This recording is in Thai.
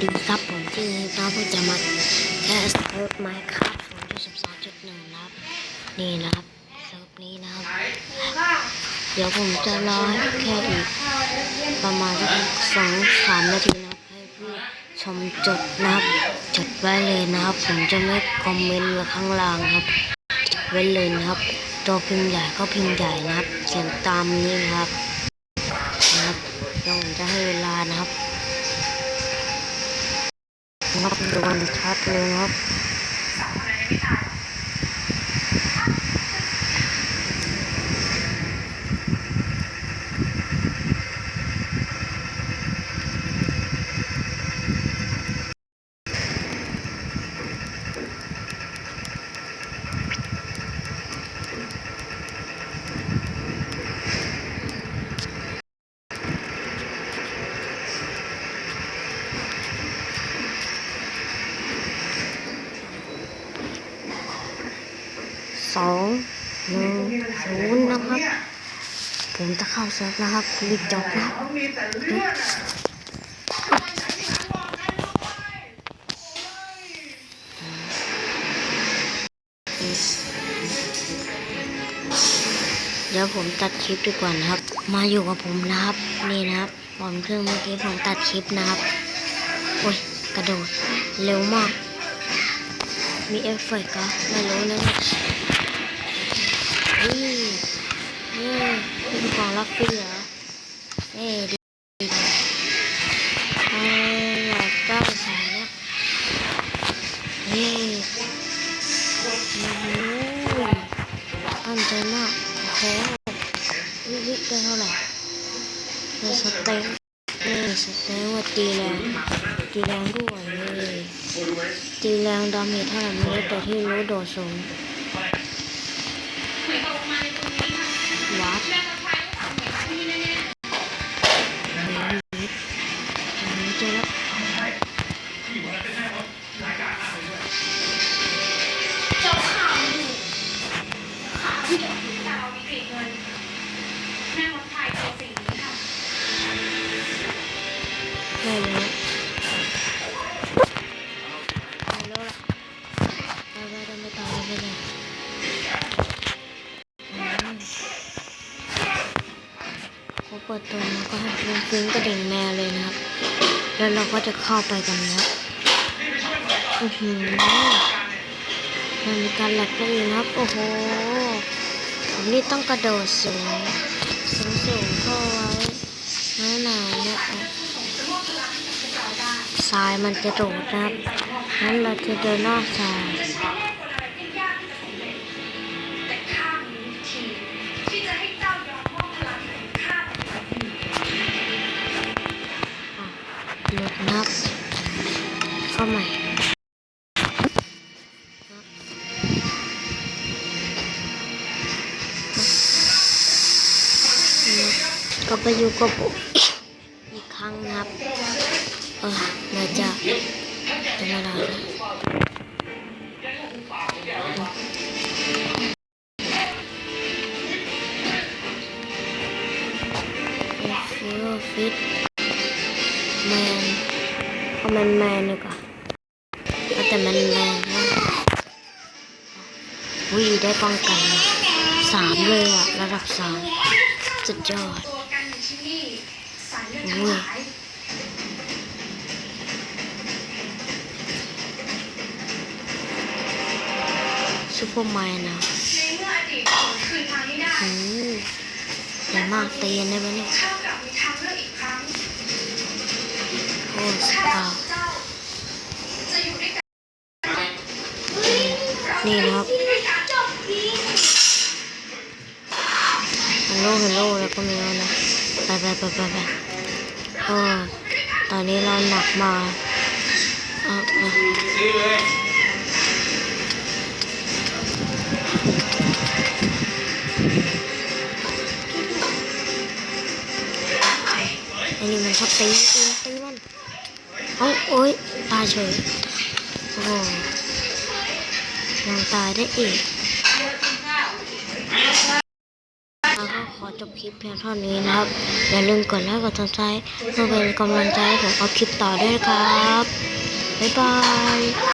ดีครับผมที่นี่น้องเพิ่งจะมาแคสเซิร์ฟไมค์ครับ0.12.1นะครับ นี่นะครับเซิร์ฟนี้นะครับเดี๋ยวผมจะรอให้แค่อีกประมาณสักสองสามนาทีนะครับให้ผู้ชมจดนะครับจดไว้เลยนะครับ ผมจะไม่คอมเมนต์ไว้ข้างล่างครับจดไว้เลยนะครับตัวพิมพ์ใหญ่ก็พิมพ์ใหญ่นะครับ เขียนตามนี้นะครับนะครับเดี๋ยวผมจะให้เวลานะครับ นับดูกันชัดเลยนะครับ สองหนึ่งศูนย์นะครับ ผมจะเข้าเซิร์ฟนะครับรีบจบนะเดี๋ยวผมตัดคลิปดีกว่านะครับ มาอยู่กับผมนะครับนี่นะครับผมเพิ่งเมื่อกี้ผมตัดคลิปนะครับโอ้ยกระโดดเร็วมาก มีเอฟเฟกต์ก็ไม่รู้นะนี่นี่เป็นของลักฟี่เหรอเอ้ดีเอออยากได้สายเนี่ยเฮ้ยโอ้ยตั้งใจมากโอ้โหวิวิได้เท่าไหร่ในสเต็ก นี่สเต็กว่าตีแรงตีแรงด้วยนี่ตีแรงดาเมจเท่านั้นไม่รู้แต่ที่รู้โดดสูงวัดเจอแล้จ้าข่าวอยู่ข่าวที่เดี๋ยวพี่ดาวมีกรีดเงิน ไม่รู้ไม่รู้ละไปไปไปไม่ต่อไปเลยเขาเปิดตัวมาก็ให้ลงฟิงกระดิ่งแมวเลยนะครับ แล้วเราก็จะเข้าไปกันนะอือหือมันมีการแหลกได้อีกนะครับ โอ้โหผมนี่ต้องกระโดดสูงสูงสูงเข้าไว้น้าหนาวเนี่ยอะ ทรายมันจะโดดครับงั้นเราจะเดินน้าทรายหลุดนับเข้าใหม่ก็ไปอยู่กับอีกครั้งนะครับ ออน่าจะจะมาได้นะเอฟิโอฟิตแมนเอาแมนแมนดีกว่าเอาแต่แมนแมนนะวิได้ป้องกันสามเลยอะระดับสามสุดยอดตัวกันอยู่ ที่นี่สายเลือดทั้นะในเมื่ออดีตผมคืนทางไม่ได้อืมใหญ่มากตีกันได้ไหมเนี่ยข้ากับมีทางเลือกอีกครั้งโอ้สข้าปากับเจ้าจะอยู่ด้วยกันนี่นะครับที่ด้วยกันจบนี้ฮัลโหลฮัลโหลแล้วก็มีแล้วนะไปไปไปไปไปเออตอนนี้เราหนักมาเอา เอาอันนี้มันชอบตีตีตีมันเอาโอ้ยตายเฉยโอ้โหยังตายได้อีกแล้วก็ขอจบคลิปเพียงเท่านี้นะครับ อย่าลืมกดไลค์กดติดตามเพื่อเป็นกำลังใจให้ผมเอาคลิปต่อด้วยครับ บ๊ายบาย